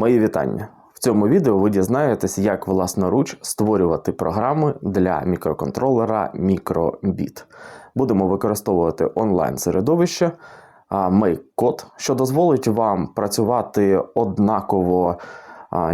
Мої вітання. В цьому відео ви дізнаєтесь, як власноруч створювати програми для мікроконтролера MicroBit. Будемо використовувати онлайн-середовище MakeCode, що дозволить вам працювати однаково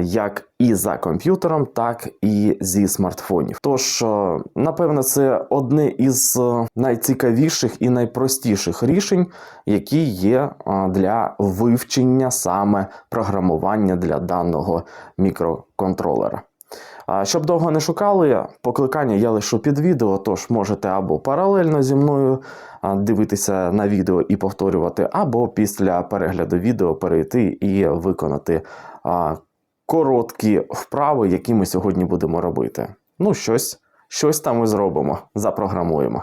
як і за комп'ютером, так і зі смартфонів. Тож, е, напевно, це одне із е, найцікавіших і найпростіших рішень, які є е, для вивчення саме програмування для даного мікроконтролера. Щоб довго не шукали, покликання я лишу під відео, тож можете або паралельно зі мною дивитися на відео і повторювати, або після перегляду відео перейти і виконати короткі вправи, які ми сьогодні будемо робити. Ну, щось, щось там ми зробимо, запрограмуємо.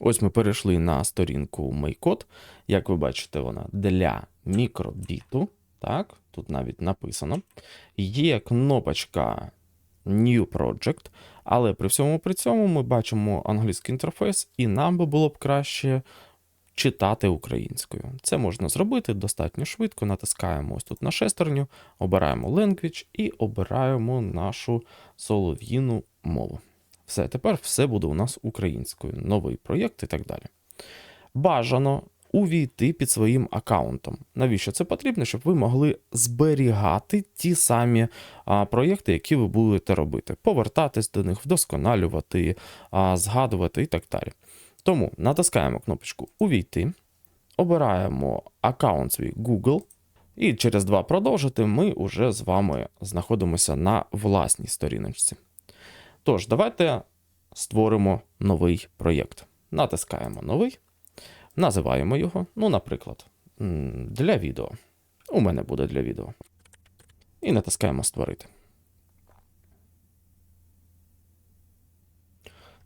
Ось ми перейшли на сторінку MyCode. Як ви бачите, вона для мікробіту. Так, тут навіть написано. Є кнопочка New Project, але при всьому при цьому ми бачимо англійський інтерфейс, і нам би було б краще читати українською. Це можна зробити достатньо швидко. Натискаємо ось тут на шестерню, обираємо Language і обираємо нашу солов'їну мову. Все, тепер все буде у нас українською, новий проєкт і так далі. Бажано увійти під своїм аккаунтом. Навіщо це потрібно? Щоб ви могли зберігати ті самі а, проєкти, які ви будете робити, повертатись до них, вдосконалювати, а, згадувати і так далі. Тому натискаємо кнопочку Увійти, обираємо аккаунт свій Google, і через два продовжити ми вже з вами знаходимося на власній сторіночці. Тож, давайте створимо новий проєкт. Натискаємо новий, називаємо його, ну, наприклад, для відео. У мене буде для відео. І натискаємо Створити.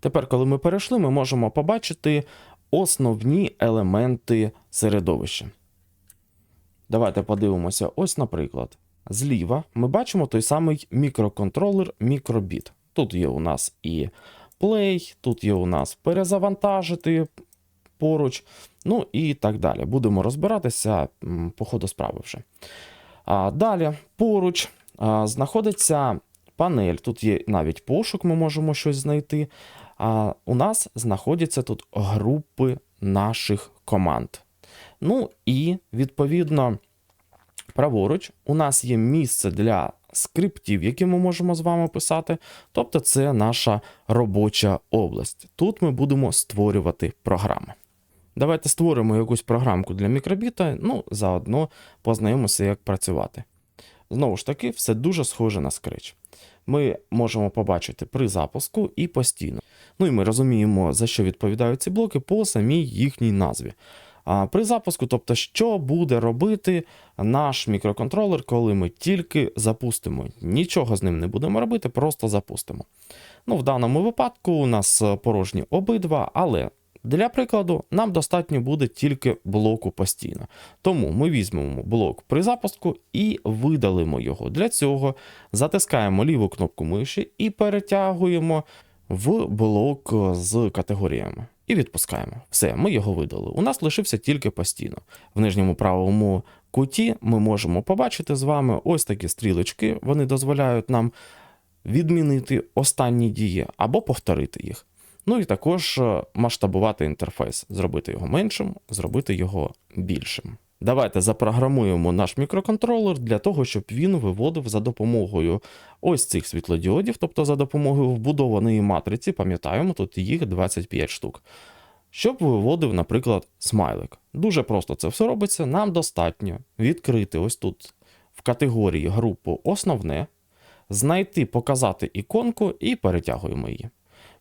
Тепер, коли ми перейшли, ми можемо побачити основні елементи середовища. Давайте подивимося, ось, наприклад, зліва ми бачимо той самий мікроконтролер мікробіт. Тут є у нас і Play, тут є у нас перезавантажити поруч, ну і так далі. Будемо розбиратися по ходу справи вже. А далі поруч а, знаходиться панель. Тут є навіть пошук, ми можемо щось знайти. А у нас знаходяться тут групи наших команд. Ну і відповідно, праворуч у нас є місце для скриптів, які ми можемо з вами писати. Тобто, це наша робоча область. Тут ми будемо створювати програми. Давайте створимо якусь програмку для мікробіта, ну, заодно познайомимося, як працювати. Знову ж таки, все дуже схоже на Scratch. Ми можемо побачити при запуску і постійно. Ну і ми розуміємо, за що відповідають ці блоки по самій їхній назві. А при запуску, тобто, що буде робити наш мікроконтролер, коли ми тільки запустимо. Нічого з ним не будемо робити, просто запустимо. Ну, В даному випадку у нас порожні обидва, але для прикладу, нам достатньо буде тільки блоку постійно. Тому ми візьмемо блок при запуску і видалимо його. Для цього затискаємо ліву кнопку миші і перетягуємо в блок з категоріями. І відпускаємо. Все, ми його видали. У нас лишився тільки постійно. В нижньому правому куті ми можемо побачити з вами ось такі стрілочки. Вони дозволяють нам відмінити останні дії або повторити їх. Ну і також е, масштабувати інтерфейс, зробити його меншим, зробити його більшим. Давайте запрограмуємо наш мікроконтролер для того, щоб він виводив за допомогою ось цих світлодіодів, тобто за допомогою вбудованої матриці, пам'ятаємо, тут їх 25 штук. Щоб виводив, наприклад, смайлик. Дуже просто це все робиться. Нам достатньо відкрити ось тут в категорії групу основне, знайти, показати іконку і перетягуємо її.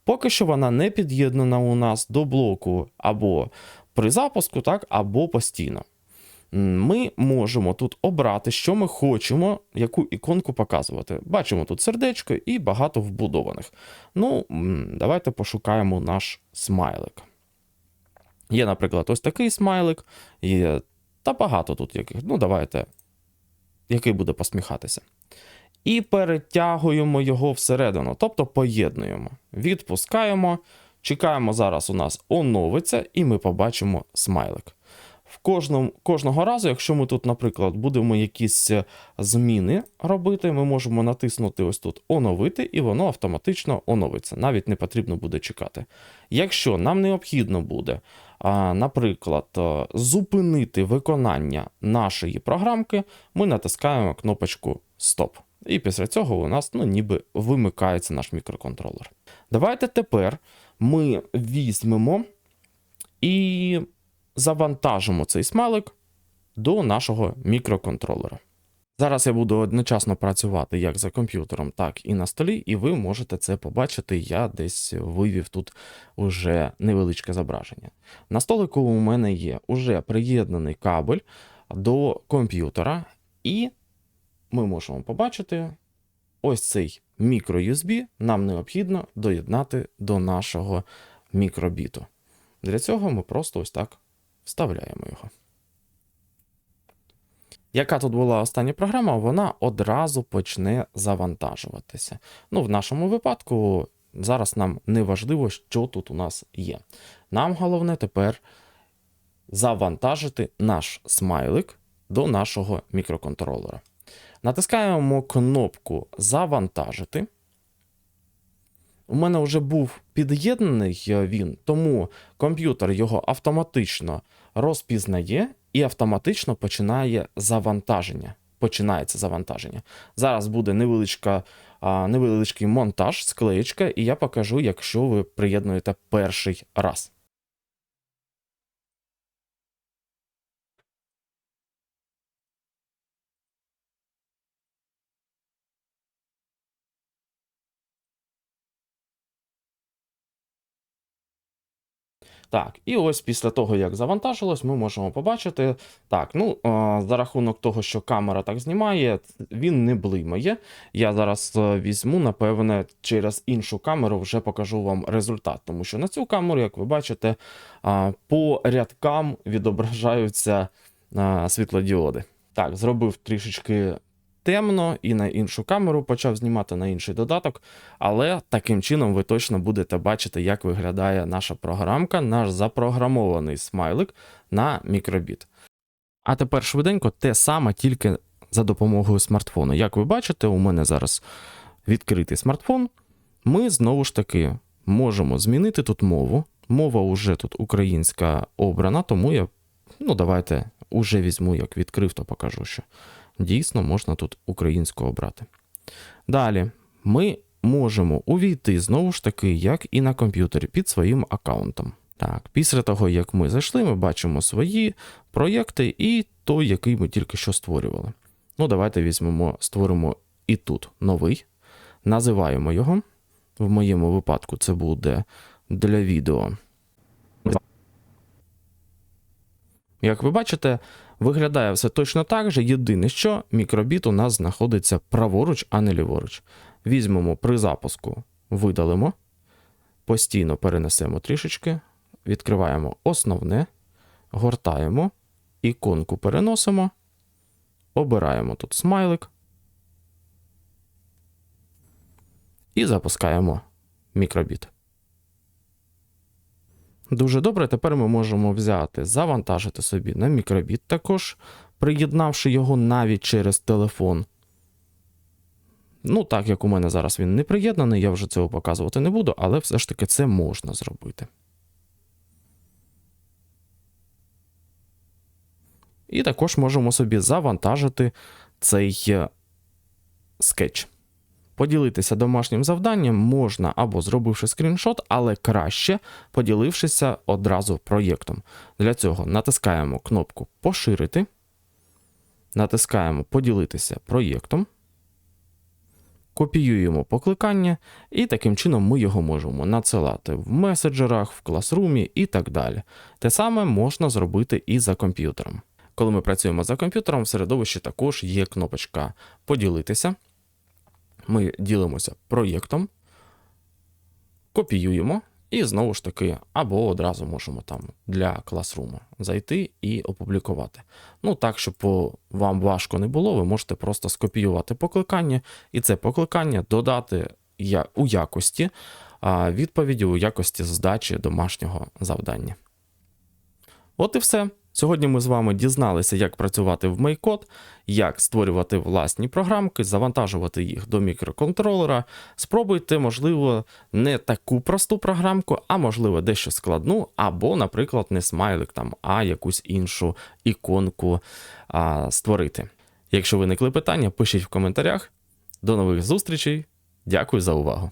Поки що вона не під'єднана у нас до блоку або при запуску, так, або постійно. Ми можемо тут обрати, що ми хочемо, яку іконку показувати. Бачимо тут сердечко і багато вбудованих. Ну, давайте пошукаємо наш смайлик. Є, наприклад, ось такий смайлик, є та багато тут яких. Ну, давайте, який буде посміхатися і перетягуємо його всередину, тобто поєднуємо. Відпускаємо, чекаємо, зараз у нас оновиться, і ми побачимо смайлик. в кожному, кожного разу, якщо ми тут, наприклад, будемо якісь е, зміни робити, ми можемо натиснути ось тут оновити, і воно автоматично оновиться. Навіть не потрібно буде чекати. Якщо нам необхідно буде, наприклад, е, зупинити виконання нашої програмки, ми натискаємо кнопочку Стоп. І після цього у нас ну, ніби вимикається наш мікроконтролер. Давайте тепер ми візьмемо і завантажимо цей смайлик до нашого мікроконтролера. Зараз я буду одночасно працювати як за комп'ютером, так і на столі, і ви можете це побачити. Я десь вивів тут уже невеличке зображення. На столику у мене є уже приєднаний кабель до комп'ютера, і ми можемо побачити ось цей мікро-USB нам необхідно доєднати до нашого мікробіту. Для цього ми просто ось так вставляємо його. Яка тут була остання програма, вона одразу почне завантажуватися. Ну, в нашому випадку, зараз нам не важливо, що тут у нас є. Нам головне тепер завантажити наш смайлик до нашого мікроконтролера. Натискаємо кнопку Завантажити. У мене вже був під'єднаний він, тому комп'ютер його автоматично розпізнає і автоматично починає завантаження. Починається завантаження. Зараз буде невеличка, невеличкий монтаж, склеєчка, і я покажу, якщо ви приєднуєте перший раз. Так, і ось після того, як завантажилось, ми можемо побачити. Так, ну за рахунок того, що камера так знімає, він не блимає. Я зараз е, візьму, напевне, через іншу камеру вже покажу вам результат. Тому що на цю камеру, як ви бачите, по рядкам відображаються світлодіоди. Так, зробив трішечки темно і на іншу камеру почав знімати на інший додаток. Але таким чином ви точно будете бачити, як виглядає наша програмка, наш запрограмований смайлик на мікробіт. А тепер швиденько те саме, тільки за допомогою смартфону. Як ви бачите, у мене зараз відкритий смартфон. Ми знову ж таки можемо змінити тут мову. Мова вже тут українська обрана, тому я, ну давайте уже візьму, як відкрив, то покажу, що дійсно можна тут українську обрати. Далі ми можемо увійти знову ж таки, як і на комп'ютері під своїм аккаунтом. Так, після того, як ми зайшли, ми бачимо свої проєкти і той, який ми тільки що створювали. Ну, давайте візьмемо, створимо і тут новий, називаємо його. В моєму випадку це буде для відео. Як ви бачите, виглядає все точно так же. Єдине, що мікробіт у нас знаходиться праворуч, а не ліворуч. Візьмемо при запуску, видалимо, постійно перенесемо трішечки, відкриваємо основне, гортаємо, іконку переносимо, обираємо тут смайлик і запускаємо мікробіт. Дуже добре, тепер ми можемо взяти, завантажити собі на мікробіт також, приєднавши його навіть через телефон. Ну, так як у мене зараз він не приєднаний, я вже цього показувати не буду, але все ж таки це можна зробити. І також можемо собі завантажити цей е, скетч. Поділитися домашнім завданням можна або зробивши скріншот, але краще поділившися одразу проєктом. Для цього натискаємо кнопку Поширити, натискаємо Поділитися проєктом, копіюємо покликання, і таким чином ми його можемо надсилати в меседжерах, в класрумі і так далі. Те саме можна зробити і за комп'ютером. Коли ми працюємо за комп'ютером, в середовищі також є кнопочка Поділитися ми ділимося проєктом, копіюємо, і знову ж таки, або одразу можемо там для класруму зайти і опублікувати. Ну так, щоб вам важко не було, ви можете просто скопіювати покликання, і це покликання додати у якості відповіді у якості здачі домашнього завдання. От і все. Сьогодні ми з вами дізналися, як працювати в MayCode, як створювати власні програмки, завантажувати їх до мікроконтролера. Спробуйте, можливо, не таку просту програмку, а можливо дещо складну, або, наприклад, не смайлик там, а якусь іншу іконку а, створити. Якщо виникли питання, пишіть в коментарях. До нових зустрічей. Дякую за увагу.